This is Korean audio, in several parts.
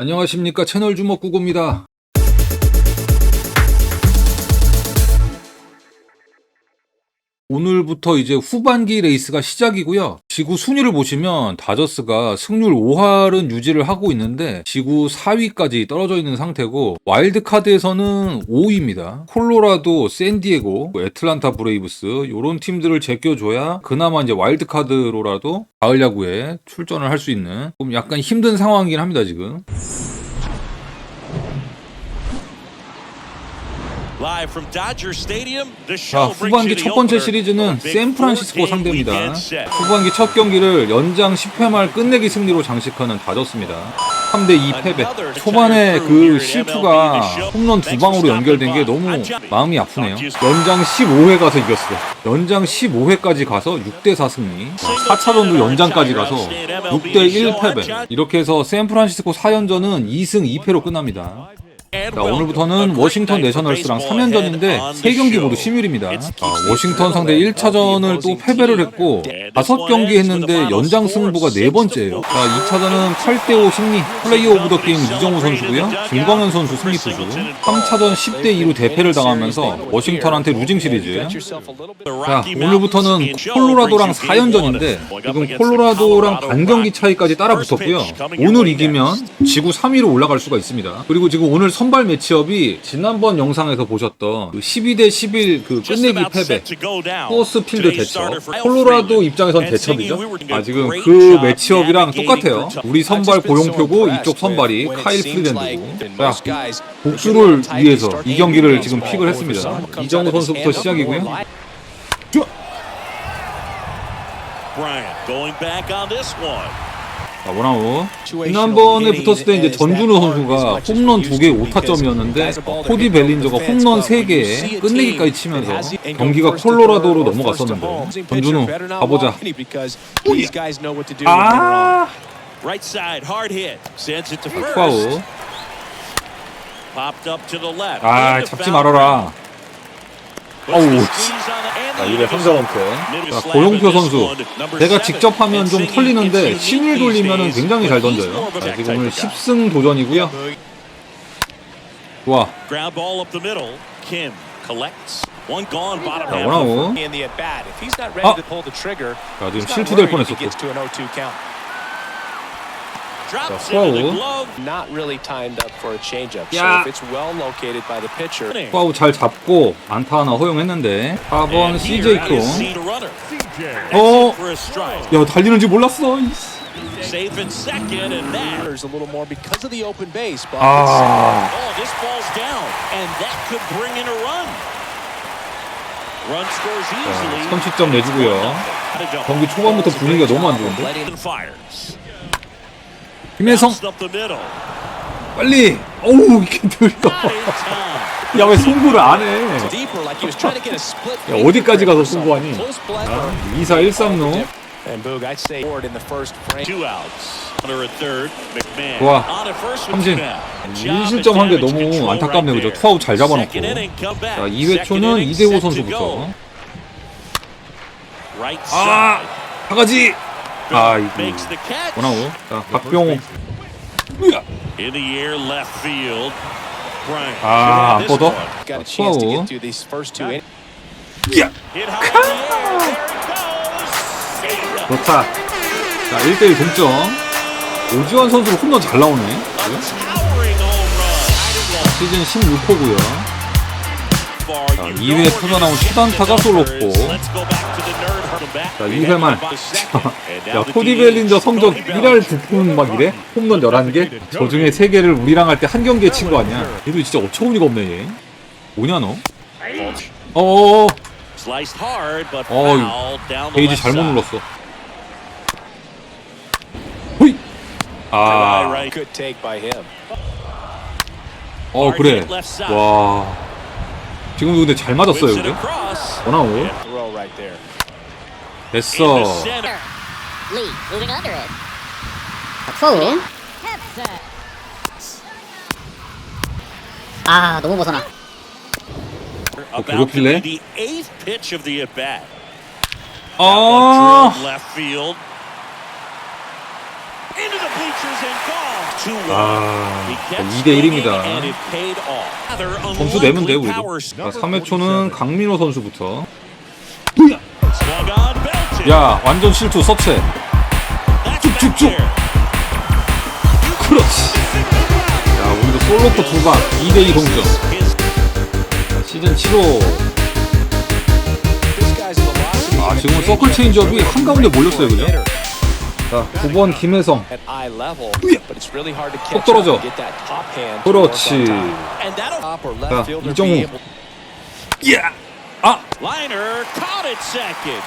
안녕하십니까 채널 주먹구구입니다. 오늘부터 이제 후반기 레이스가 시작이고요. 지구 순위를 보시면 다저스가 승률 5할은 유지를 하고 있는데 지구 4위까지 떨어져 있는 상태고 와일드카드에서는 5위입니다. 콜로라도, 샌디에고, 애틀란타 브레이브스 이런 팀들을 제껴줘야 그나마 이제 와일드카드로라도 가을 야구에 출전을 할 수 있는 좀 약간 힘든 상황이긴 합니다 지금. 자, 후반기 첫 번째 시리즈는 샌프란시스코 상대입니다. 후반기 첫 경기를 연장 10회 말 끝내기 승리로 장식하는 다저스입니다. 3대2 패배. 초반에 그 실투가 홈런 두 방으로 연결된 게 너무 마음이 아프네요. 연장 15회 가서 이겼어. 연장 15회까지 가서 6대4 승리. 4차전도 연장까지 가서 6대1 패배. 이렇게 해서 샌프란시스코 4연전은 2승 2패로 끝납니다. 자, 오늘부터는 워싱턴 내셔널스랑 3연전인데 3경기 모두 심율입니다. 아, 워싱턴 상대 1차전을 또 패배를 했고 5경기 했는데 연장 승부가 네 번째예요. 자, 2차전은 8대5 승리, 플레이 오브 더 게임 이정우 선수고요. 김광현 선수 승리 투수. 3차전 10대2로 대패를 당하면서 워싱턴한테 루징 시리즈. 자, 오늘부터는 콜로라도랑 4연전인데 지금 콜로라도랑 반 경기 차이까지 따라 붙었고요. 오늘 이기면 지구 3위로 올라갈 수가 있습니다. 그리고 지금 오늘 선발 매치업이 지난번 영상에서 보셨던 그 12대 11 그 끝내기 패배 포스 필드 대첩 콜로라도 입장에선 대첩이죠. 아 지금 그 매치업이랑 똑같아요. 우리 선발 고용표고 이쪽 선발이 카일 프리랜드고. 자 복수를 위해서 이 경기를 지금 픽을 했습니다. 이정우 선수부터 시작이고요. Bryant going back on this one. 자, 원아웃. 지난번에 붙었을 때 이제 전준우 선수가 홈런 2개 5타점이었는데 코디 벨린저가 홈런 3개에 끝내기까지 치면서 경기가 콜로라도로 넘어갔었는데 전준우 가보자. 아, left. 아, 잡지 말아라. 어우, Looks to squeeze on the- and 자, the 2회 3자원패. 자, slap 고용표 선수. seven. 직접 하면 좀 털리는데 힘을 돌리면 굉장히 잘 던져요. 자, 지금 오늘 type of guy. 10승 도전이고요. 좋아. 자. 원아웃. 아. 자, 지금 실투될 뻔했었고. The 파울. glove. Not really timed up for a changeup. 야. So if it's well located by the pitcher, 파우 잘 잡고 안타 하나 허용했는데 4번 And here, CJ runner. 어. 야 달리는지 몰랐어. Safe in second, and that. there's a little more because of the open base. But 아, Oh, this ball's down, and that could bring in a run. Run scores easily. 선취점 내주고요. 경기 초반부터 분위기가 너무 안 좋은데. 김혜성. 빨리. 어우 이게 time. 야왜 송구를 안 해? deeper, like he was trying to get a split. 야, 어디까지 가서 승부하니? Close play. 2사 1삼루. And Boog, I'd say forward in the first frame. Two outs. Under at third. McMahon. 좋아. 삼진. Snap. 1실점 한 게 너무 안타깝네 그죠? 투아웃 잘 잡아놓고. 자 2회 Second 초는 이대호 선수부터. 아. 바가지. 아 이거 Makes the catch. 원아웃. 자 박병호. 으아. In the air, left field. Bryant. 아, 안 should have this 뻗어? innings. 야. 좋다. 자 1대1 동점. 오지환 선수 홈런 잘 나오네. Run. 시즌 16호고요. 자, you 2회 go 터져 나온 again. 첫 안타가 솔로포. 자, We 2회 말. have about a second. And 야, now the 코디 벨린저 성적 Cody 1할 Bellinger. 9푼 막 이래? 홈런 11개? 저 중에 3개를 우리랑 할 때 한 경기에 친 거 아니야? 얘도 진짜 어처구니가 없네, 얘. 뭐냐, 너? 어어어. 어, 페이지 잘못. 눌렀어. 호이! High 아, right. Good take by him. 어, 그래. 와. 지금도 근데 잘 맞았어요, across. 원아웃. 됐어. Hepset. 아 너무 벗어나. At bat. 아, 아, 2대 1입니다. 점수 내면 돼 우리도. 자, 3회 초는 강민호 선수부터. 야, 완전 실투 서체. 쭉쭉쭉. 그렇지. 야, 우리도 솔로코 두방 2대 2 동점. 시즌 7호. This guy's velocity 아, 지금은 서클 체인지업이 한가운데 몰렸어요, 그죠? 자, 9번 김혜성. Catch 떨어져. 그렇지. 자, 이정우. 야! 아!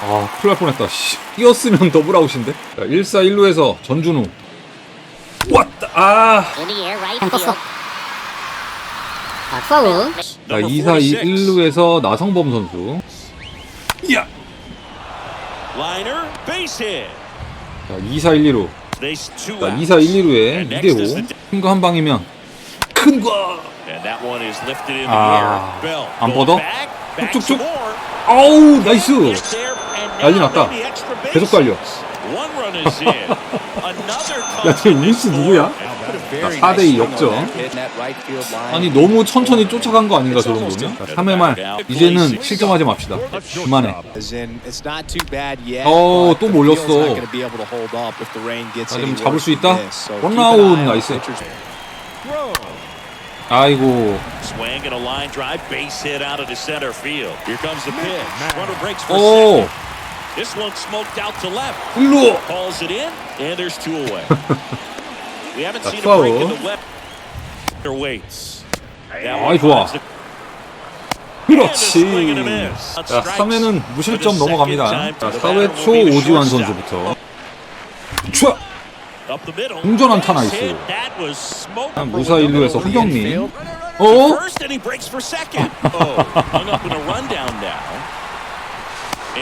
아, 큰일 날 뻔했다. 씨. 뛰었으면 더블아웃인데. 자, 1사 1루에서 전준우. 왔다. 아! 떴어. 자, 투아웃. 자, 2사 1루에서 나성범 선수. 야! 자, 2사 1, 2루. Base two 자, outs. 2사 1, 2루에 And next is 2대5. the- 큰거 한 방이면 큰 거. 아, 안 뻗어? 쭉쭉쭉. 아우, 나이스. 난리 났다. 계속 달려. 야, 우스 to 누구야? 자, 4대2 nice swing on 역전. 아니, 너무 천천히 쫓아간 거 아닌가, 저 정도면? 자, 3회 말. 이제는 실점하지 맙시다. 그만해. 어, 또 몰렸어. 아, 좀 잡을 수 있다? on 나이스. 아이고. 오! This one smoked out to left. 1루! Calls it in, and there's two away. Waits. That 아이, 좋아. 그렇지. 자, 3회는 무실점 넘어갑니다. 자, 4회 초 오지환 선수부터. 촤! Up the middle. 공전 안타 Base 나이스. hit. That was smoked. 무사 1루에서 허경민. 어? Oh,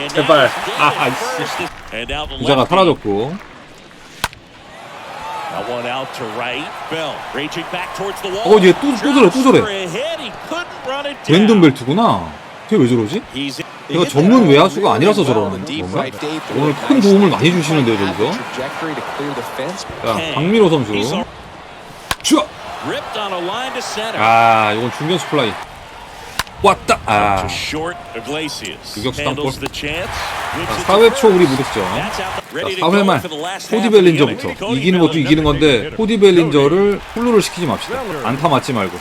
제발. he's 아, dead at 씨. first. And now the 부자가. 사라졌고. That one out to right. Bell reaching back towards the wall. 어, 얘 또- 또 저래, 또 저래. 브랜든 벨트구나. 걔왜 저러지? He's 얘가 전문 외야수가 아니라서 저러는 건가? 오늘 큰 도움을 많이 주시는데요, 저기서. 자, 박민호 선수. center. 아, 이건 중견수 플라이. 왔다. 아. To short Iglesias 유격수 handles 땅볼. the chance. 자, 4회 초 우리 무득점. 자, Ready to 4회 go 말 for the last 코디 half of the 벨린저부터. 이기는 것도 이기는 건데 코디 벨린저를 홀로를 시키지 맙시다. 안타 맞지 말고.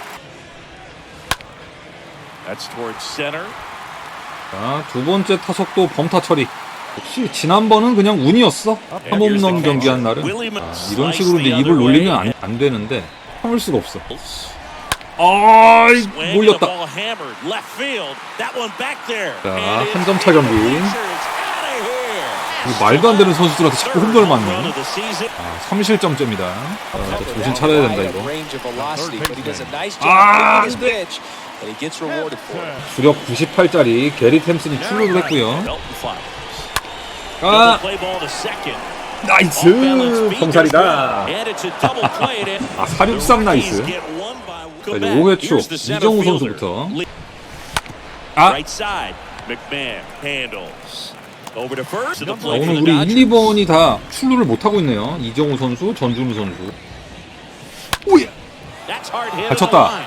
자, 두 번째 타석도 범타 처리. 역시 지난번은 그냥 운이었어. 한 홈런 경기한 날은. 아, 이런 식으로 이제 입을 놀리면 안, 안 되는데 참을 수가 없어. 아이 몰렸다. 자, 한 점 차 경기. 말도 안 되는 선수들한테 자꾸 홈런을 season. 아, 3실점째입니다. 아, 정신 차려야 된다 이거. 아, 안 돼. 주력 98짜리 게리 템슨이 출루를 했고요. 아. 나이스 and 아, 463 나이스. 자, 이제 5회 초 이정우. 선수부터. 아, 자, 오늘 우리 Dodgers. 1, 2번이 다 출루를 못 하고 있네요. 이정우 선수, 전준우 선수. 오야. That's hard hit 잘 on the 쳤다. line.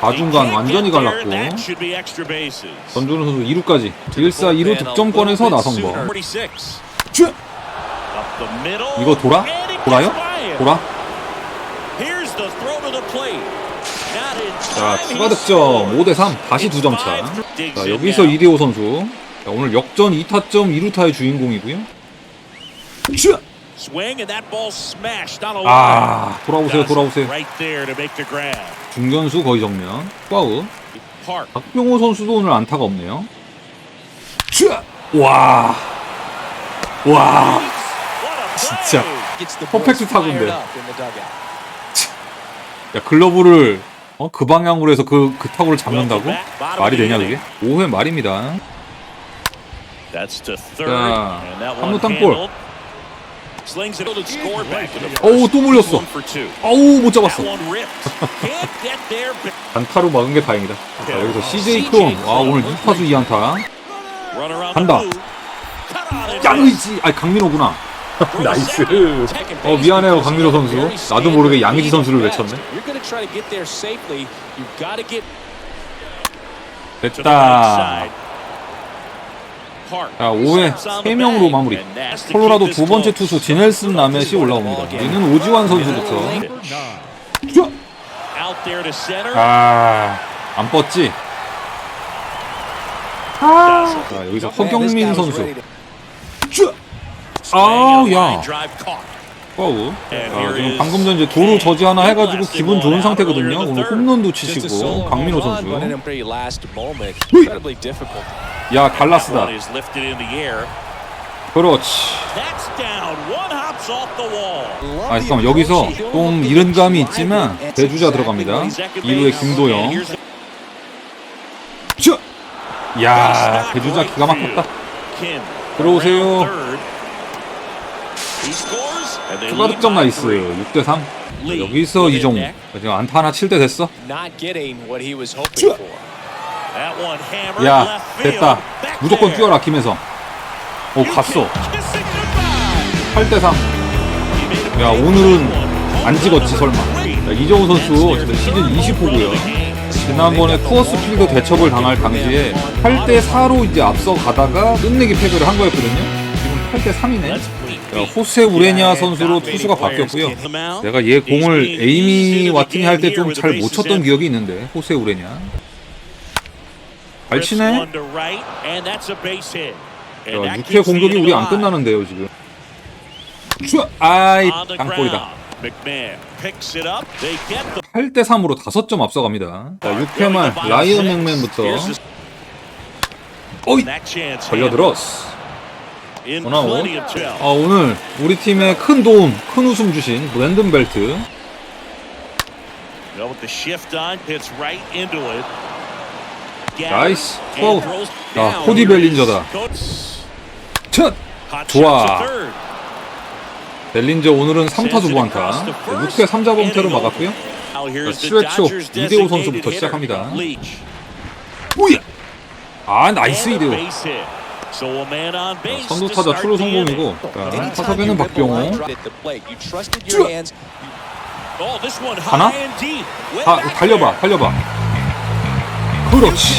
좌중간 완전히. 갈랐고. 전준우 선수 2루까지 1사 2루 득점권에서 나성범 46. 촤! Up the middle. 이거 돌아? 돌아요? 돌아? Here's the throw to the plate. Not in 자. 추가 득점 scored. 5대3 다시 2점 차 자, 여기서. 이대호 선수 자, 오늘 역전 2타점 2루타의 주인공이고요. 아 돌아오세요 돌아오세요. 중견수 거의 정면 파우 Park. 박병호 선수도 오늘 안타가 없네요 촤! 와 진짜. 퍼펙트 타구인데. 야 글러브를 어, 그 방향으로 해서 그, 그 타구를 잡는다고? 말이 되냐 그게? 5회 말입니다. 자, one 땅볼. 어우 또 two. 어우 못 잡았어. 단타로 막은 게 다행이다 자 여기서 CJ 크롬 와 오늘 2타수 2안타 Run around 간다. 짱의지 아니 강민호구나 나이스. 어 미안해요 강민호 선수. 나도 모르게 양의지 선수를 외쳤네. 됐다. 자 5회 3명으로 마무리. 콜로라도 두 번째 투수 디넬슨 라멧이 올라옵니다. 우리는 오지환 선수부터. 쭈! 아, 안 뻗지? 자, 여기서 허경민 선수. 쭈! 아우, 야. 파우. 자, 지금 방금 전 이제 도루 저지 하나 해가지고 기분 좋은 상태거든요. 오늘 홈런도 치시고, 강민호 선수. 야, 갈라스다. 그렇지. 아, 잠깐만. 여기서 좀 이른 감이 있지만, 대주자 들어갑니다. 2루에 김도영. 쭈! 야, 대주자 기가 막혔다. 들어오세요. 추가 득점 나이스. 6대 3. 여기서 이종우. 지금 안타 하나 칠 때 됐어. 야, 됐다. 무조건 뛰어라, 김혜성. 오, 갔어. 8대 3. 야, 오늘은 안 찍었지, 설마. 자, 이정우 선수 어쨌든 시즌 20호고요. 지난번에 쿠어스 필드 대첩을 당할 당시에 8대 4로 이제 앞서 가다가 끝내기 패배를 한 거였거든요. 지금 8대 3이네. 자, 호세 우레냐 선수로 투수가 바뀌었고요. 내가 얘 공을 에이미 와팅이 할 때 좀 잘 못 쳤던 기억이 있는데, 호세 우레냐. 잘 치네. 자, 6회 공격이 우리 안 끝나는데요, 지금. 슈! 아이, 땅볼이다. 8대 3으로 5점 앞서갑니다. 자, 6회 말 라이언 맥맨부터 어이 걸려들었어. 원아웃. 아, 오늘 우리 팀에 큰 도움, 큰 웃음 주신 브랜든 벨트. 나이스. 투아웃. 야, 코디 벨린저다. 첫! 좋아. 벨린저 오늘은 3타수 무안타. 6회 3자 범퇴로 막았고요. 자, 7회 초 이대호 선수부터 시작합니다. 뭐야? 아, 나이스 이대호. 선두 타자 출루 성공이고 자, 타석에는 박병호. Hands. 하나? 아, 달려봐, 달려봐. 그렇지.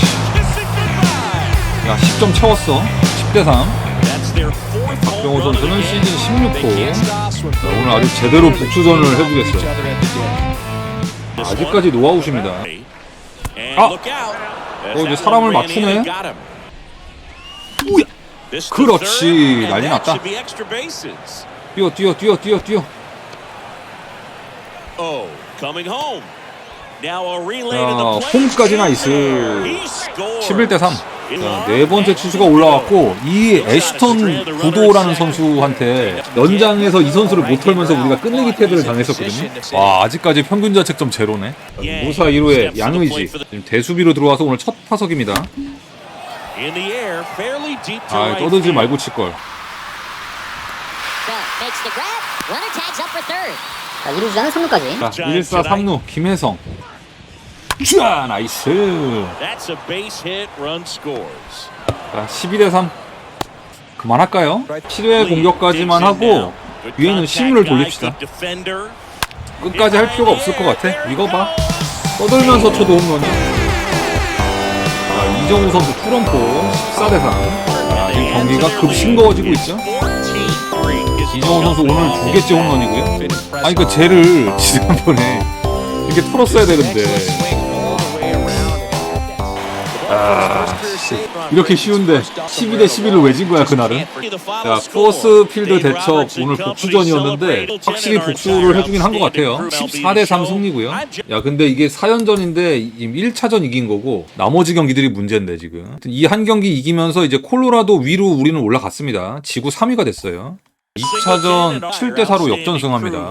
야, 10점 채웠어. 10대 3. 박병호 선수는 시즌 16호. 자, 오늘 아주 제대로 복수전을 해주겠어. 아직까지 노아웃입니다. 아! 어, 이제 사람을 맞추네. 그렇지. 난리 났다. 뛰어, 뛰어, 뛰어, 뛰어, 뛰어. 홈까지 나이스. He scores. 11대 3. 자, 네 번째 투수가 올라왔고 이 애시턴 구도라는 선수한테 연장에서 이 선수를 못 털면서 우리가 끝내기 패배를 당했었거든요. 와 아직까지 평균 자책점 제로네. 무사 1호에 양의지 지금 대수비로 들어와서 오늘 첫 타석입니다. 아 떠들지. 말고 칠 걸. Bell makes the grab. Runner tags up for third. 자, 2루 주자는 3루까지. 자 1사 3루 김혜성. 쫙 나이스. That's a base hit. Run scores. 자 12대 3. 그만할까요? 7회 공격까지만 하고 위에는 심을 돌립시다. 끝까지 할 필요가 없을 것 같아. 이거 봐. 떠들면서 쳐도 홈런이야. 자, 이정우 선수 투런포 14대 3. 자, 지금 경기가 급 싱거워지고 있죠. 이정우 선수 오늘 두 개째 홈런이고요. 아니 그 쟤를 지난번에 이렇게 털었어야 되는데 아, 이렇게 쉬운데 12대 11을 왜 진 거야 그날은? 자, 코어스 필드 대첩 오늘 복수전이었는데 확실히 복수를 해주긴 한 것 같아요. 14대 3 승리고요. 야, 근데 이게 4연전인데 1차전 이긴 거고 나머지 경기들이 문제인데 지금. 이 한 경기 이기면서 이제 콜로라도 위로 우리는 올라갔습니다. 지구 3위가 됐어요. 2차전 7대 4로 역전승합니다.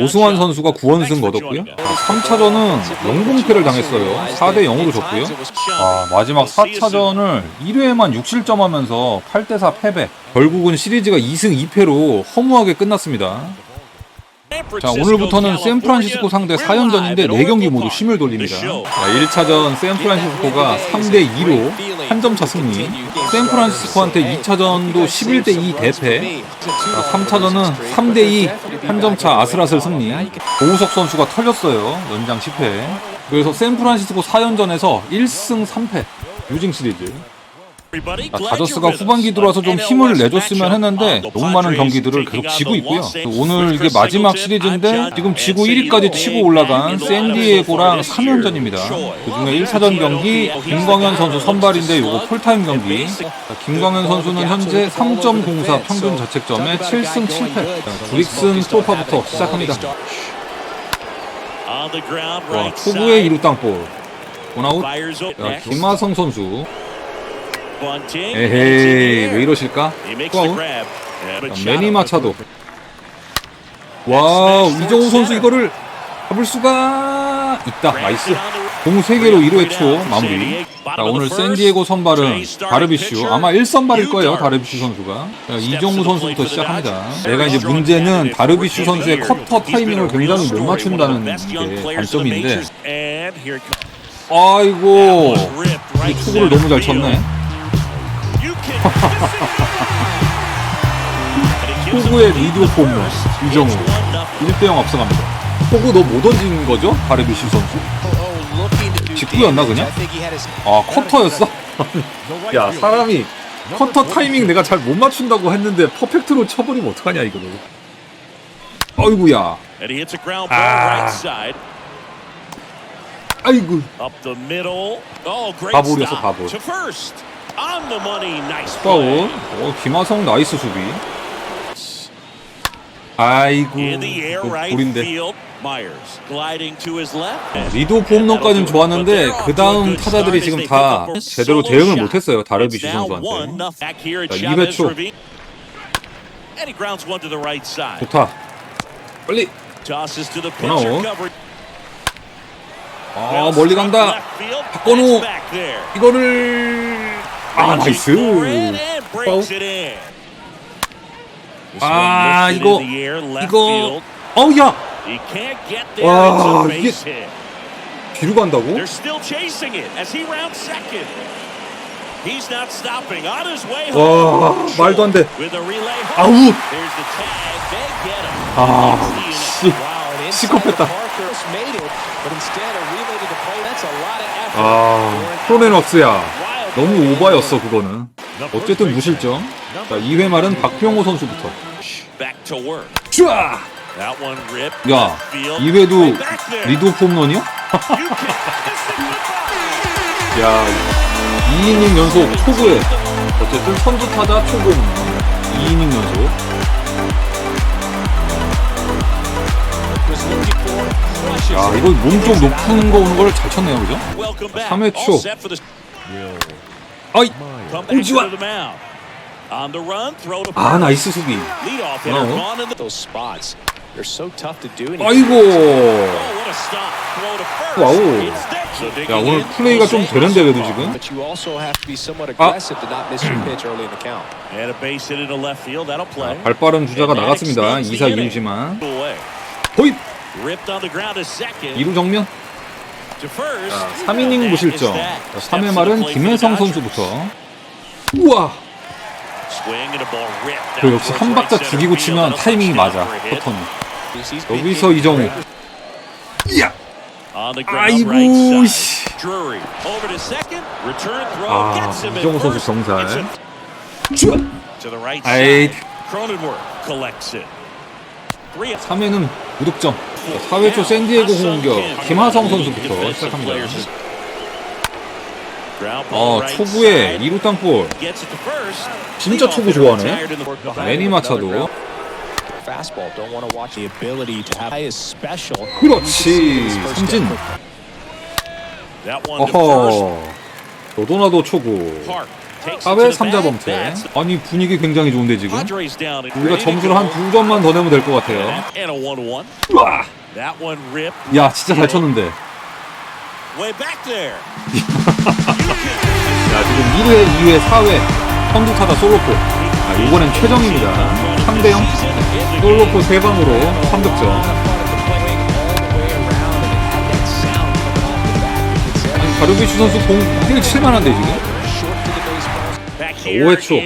오승환 선수가 9원승 거뒀고요. 3차전은 영공패를 당했어요. 4대 0으로 졌고요. 아, 마지막 4차전을 1회에만 6실점 하면서 8대4 패배. 결국은 시리즈가 2승 2패로 허무하게 끝났습니다. 자 오늘부터는 샌프란시스코 상대 4연전인데 4경기 모두 심을 돌립니다 자, 1차전 샌프란시스코가 3대2로 한 점 차 승리 샌프란시스코한테 2차전도 11대2 대패. 자, 3차전은 3대2 한 점 차 아슬아슬 승리. 오우석 선수가 털렸어요 연장 10회 그래서 샌프란시스코 4연전에서 1승 3패 유징 시리즈 아, 다저스가 후반기 들어와서 좀 힘을 내줬으면 했는데 너무 많은 경기들을 계속 지고 있고요. 오늘 이게 마지막 시리즈인데 지금 지구 1위까지 치고 올라간 샌디에고랑 3연전입니다. 그중에 1차전 경기 김광현 선수 선발인데 요거 풀타임 경기. 자, 김광현 선수는 현재 3.04 평균 자책점에 7승 7패. 브릭슨 스토파부터 시작합니다. 와, 초구의 2루 땅볼. 원아웃. 자, 김하성 선수. 에헤이, 왜 이러실까? 투아웃. 자, 매니 마차도. 와우, 이정우 선수 이거를 잡을 수가 있다. 나이스. 공 3개로 1회 초 마무리. 자, 오늘 샌디에고 선발은 다르비슈. 아마 1선발일 거예요, 다르비슈 선수가. 자, 이정우 선수부터 시작합니다. 내가 이제 문제는 다르비슈 선수의 커터 타이밍을 굉장히 못 맞춘다는 게 단점인데. 아이고, 이 투구를 너무 잘 쳤네. 호구의 리디오 홈런 이정우. 1대0 앞서갑니다. 호구 너 못 던진 거죠? 다르비슈 선수? 직구였나 그냥? 아 커터였어? 야 사람이 커터 타이밍 내가 잘 못 맞춘다고 했는데 퍼펙트로 쳐버리면 어떡하냐 이거. 아이고야. 아이고. 바볼이었어, 바볼. 파울 어, 김하성 나이스 수비. 아이고 볼인데. 리드오프 홈런까지는 좋았는데 그 다음 타자들이 지금 다 제대로 대응을 못했어요 다르비슈 선수한테. 자 2회 초. 좋다. 빨리. 원아웃. 아 멀리 간다. 박건우. 이거를 아 나이스 파울 아 이거 이거 어우 야 와, 이게- 뒤로 간다고? They're still chasing it as he rounds second. He's not stopping on his way 와 home. 말도 안돼. 아우 There's the tag. They get him. 아 That's the 씨. Wow, and inside 시커했다. 아 프로네럭스야 너무 오바였어 그거는 어쨌든 무실점 자 2회 말은 박병호 선수부터. 쫙! 야 Field. 2회도 Way back there. 리드오프 홈런이야? 야 2이닝 연속 초구에 어쨌든 선두 타자 초구 홈런 2이닝 연속 야. 이거 몸 좀 높은 거 오는 걸 잘 쳤네요 그죠? Welcome back. 3회 All 초. Throw to 아 나이스 수비 he 아이고 Oh. 와우. 야 오늘 플레이가 좀 되는데 그래도. 지금 아. aggressive to not miss your pitch early in the count. And a base hit into left field. That'll play. 발 빠른 주자가 나갔습니다 extends 2사 the inning. 2루지만 Away. 호잇 Ripped on the ground to second. 2루 정면. 자 3이닝 That 무실점 is that. 자, Steps 3회 to the 말은 김혜성. 선수부터 우와 그 역시 한 박자 죽이고 치면 타이밍이 맞아. 커터는 여기서 이정우. 이야 아이고 씨 아, 이정우 선수 쭈아! right 아이. side. Cronenworth collects it. Three 3회는 무득점 4회 초 샌디에고 공격 김하성 선수부터 시작합니다. 어 초구에 2루 땅볼. 진짜 초구 좋아하네. 매니 마차도. 그렇지 삼진. 어허. 너도나도 초구 4회 3자 범퇴 아니 분위기 굉장히 좋은데 지금? 우리가 점수를 한 두 점만 더 내면 될 것 같아요. 우와! 야 진짜 잘 쳤는데. 야 지금 1회 2회 4회 선두 타자 솔로포. 아, 이번엔 최정입니다. 3대 0 솔로포 3방으로 3득점. 아니 가르비슈 선수 공1 칠만한데 지금 5회 초.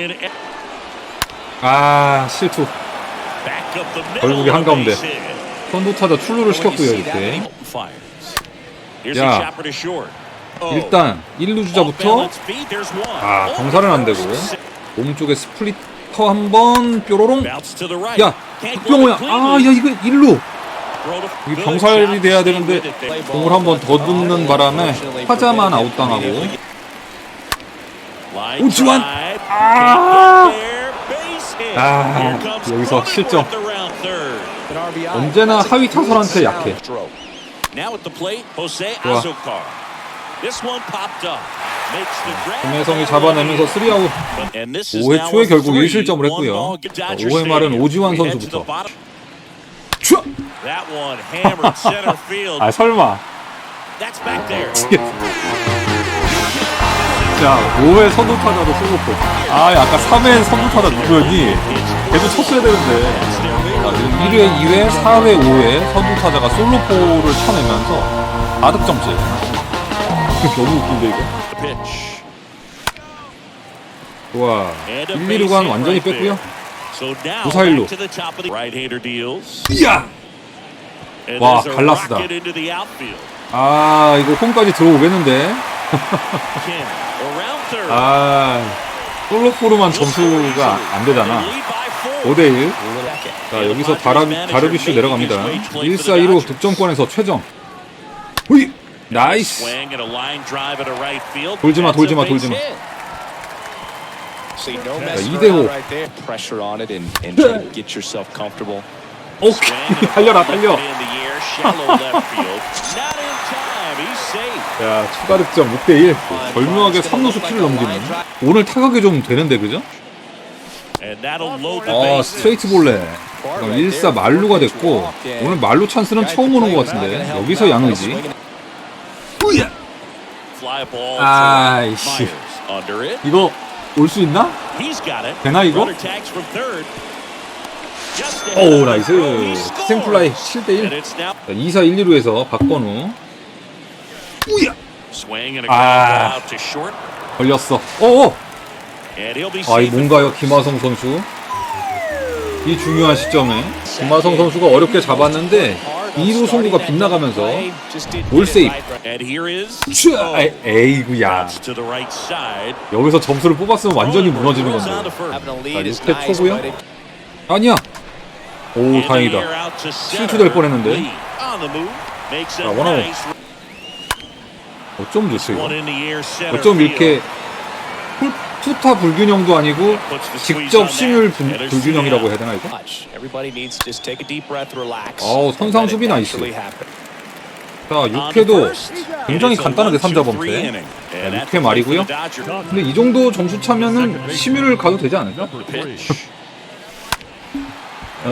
아 실투 결국에 한가운데. 선두타자 출루를 시켰고요. Here's 야. Oh. 일단 1루 Off 주자부터. 아 Oh, 경사는 안 되고. 몸쪽에 스플리터 한번 뾰로롱. 야 박병호야 아. 야 이거 1루 Throw to- 이게 Good 병살이 돼야 되는데. 공을 한번 더 듬는 바람에 타자만 아웃당하고 우지환! 아! 아, 여기서 실점. 언제나 하위 타선한테 약해 좋아. 김혜성이 잡아내면서 3아웃 And this is 5회 now 초에 결국 three, 1실점을 one 했고요. ball. 자, Dodger 5회 말은. 오지환 선수부터. 아 설마 That's back there. 자 5회 선두타자도 솔로포 아 아까 3회 선두타자 누구였니 걔도 쳤어야 되는데 자, 지금 1회 2회 4회 5회 선두타자가 솔로포를 쳐내면서 4득점째 너무 웃긴데 이거 a 1, base 2루간 hit 완전히. 뺐고요 So now 우사 일루. back to the top of the right-hander deals. 이야 And 와, 갈라스다. 아 이거 홈까지 들어오겠는데. 아 솔로포로만 점수가 안 되잖아 They lead by four. 5대1 자 여기서 다르비슈 내려갑니다 1사 1루 득점권에서 최정 후이 나이스. 돌지마, 돌지마, 돌지마. 자, messing 2대 5 around right there. Pressure on it and, and try to get yourself comfortable. 오케이 달려라 달려 자 추가 득점 6대1 절묘하게 3루수 키를 넘기는 오늘 타격이 좀 되는데 그죠? 아. 스트레이트 볼레 1사 말루가 됐고 오늘 말루 찬스는 처음 오는 것 같은데 여기서 양의지 아이씨. 이거 올 수 있나? 되나, 이거? 오 나이스 And 7대1 it's now 2사 1, 2루에서 박건우 a 아. 걸렸어 be 아이. 뭔가요 김하성 선수 이 중요한 시점에 김하성 선수가 어렵게 잡았는데 2루 송구가 빗나가면서 올 에이, 에이구야. 여기서 점수를 뽑았으면 완전히 무너지는 건데 자, 육회 nice, 초고요. but it 아니야 오 다행이다. 실수될 뻔했는데. 자, 원아웃. 어쩜 one 이거 어쩜. 이렇게 풀- 투타 불균형도 아니고 직접 심율. 불- 불균형이라고 해야 되나 이거? 어우, 선상 수비 나이스. 자 On 6회도 first. 굉장히 간단하게 one, two, 3자 three 범퇴 자, that's 육회 말이고요. the Dodger 근데 이 정도 점수 차면은 심의를 가도 되지 않을까? 야,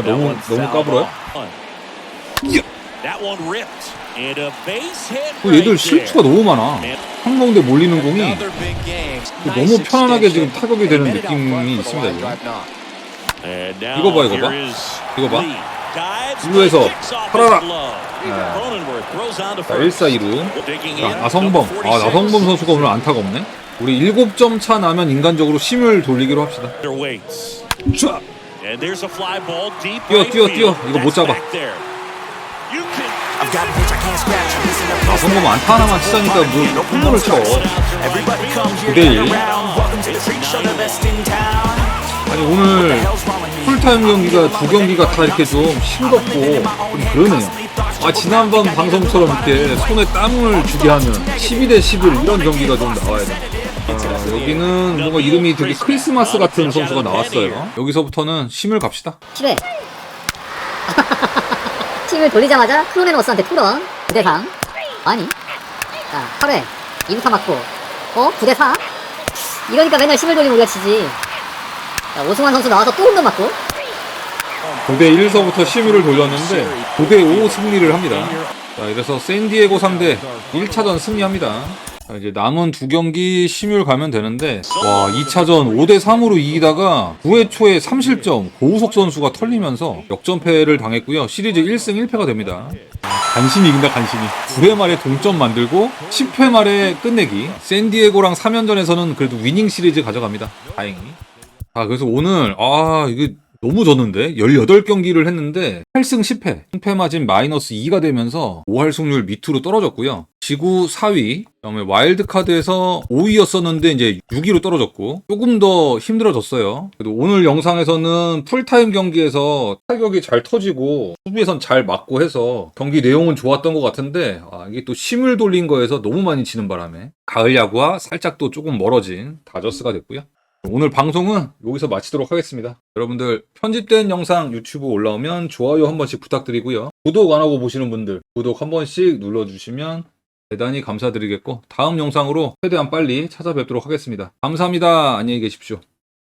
너무 너무 까불어요? That one ripped. And a base hit 그 얘들 there. 너무 많아 한가운데 몰리는 공이 Another big game. 너무 편안하게 지금. 타격이 되는 느낌이 있습니다, now 이거 봐, 이거 봐. 이거 봐. Lee. Dives, 일루에서 picks off 팔아라. to 자 first. 1사 2루 Digging 자, in, 나성범 아 46. 나성범 선수가 오늘 안타가 없네 우리 7점 차 나면 인간적으로 심을 돌리기로 합시다. 쫙 뛰어, 뛰어. 뛰어. 이거 못 잡아. You. Can 나성범 안타 하나만 치자니까 뭐 홈런을 쳐. Everybody comes here, 9대1 gather round. Welcome to the freak show, the best in town. 아니 오늘? 풀타임 경기가 두 경기가 다 이렇게 좀 싱겁고 좀 그러네요. 아 지난번 방송처럼 이렇게 손에 땀을 주게 하는 12대 11 이런 경기가 좀 나와야 돼 아, 여기는 뭔가 이름이 되게 크리스마스 같은 선수가 나왔어요. 여기서부터는 심을 갑시다. 7회 팀을 돌리자마자 크로네노스한테 투런 9대3 아니. 자 8회. 2루타 맞고. 어? 9대4 이러니까 맨날 힘을 돌리면 우리가 치지. 자 오승환 선수 나와서 또 홈런 맞고. 9대 1서부터 심의를 돌렸는데 9대 5 승리를 합니다. 자 이래서 샌디에고 상대 1차전 승리합니다 자, 이제 남은 두 경기 심율 가면 되는데 와 2차전 5대 3으로 이기다가 9회 초에 3실점 고우석 선수가 털리면서 역전패를 당했고요. 시리즈 1승 1패가 됩니다. 간신히 이긴다 간신히 9회 말에 동점 만들고 10회 말에 끝내기 샌디에고랑 3연전에서는 그래도 위닝 시리즈 가져갑니다. 다행히. 아 그래서 오늘 아 이게 너무 졌는데? 18경기를 했는데 8승 10패 승패 마진 마이너스 2가 되면서 5할 승률 밑으로 떨어졌고요. 지구 4위 그다음에 와일드카드에서 5위였었는데 이제 6위로 떨어졌고 조금 더 힘들어졌어요. 그래도 오늘 영상에서는 풀타임 경기에서 타격이 잘 터지고 수비에선 잘 맞고 해서 경기 내용은 좋았던 것 같은데 아, 이게 또 심을 돌린 거에서 너무 많이 치는 바람에 가을 야구와 살짝 또 조금 멀어진 다저스가 됐고요 오늘 방송은 여기서 마치도록 하겠습니다. 여러분들 편집된 영상 유튜브 올라오면 좋아요 한 번씩 부탁드리고요. 구독 안 하고 보시는 분들 구독 한 번씩 눌러주시면 대단히 감사드리겠고 다음 영상으로 최대한 빨리 찾아뵙도록 하겠습니다. 감사합니다. 안녕히 계십시오.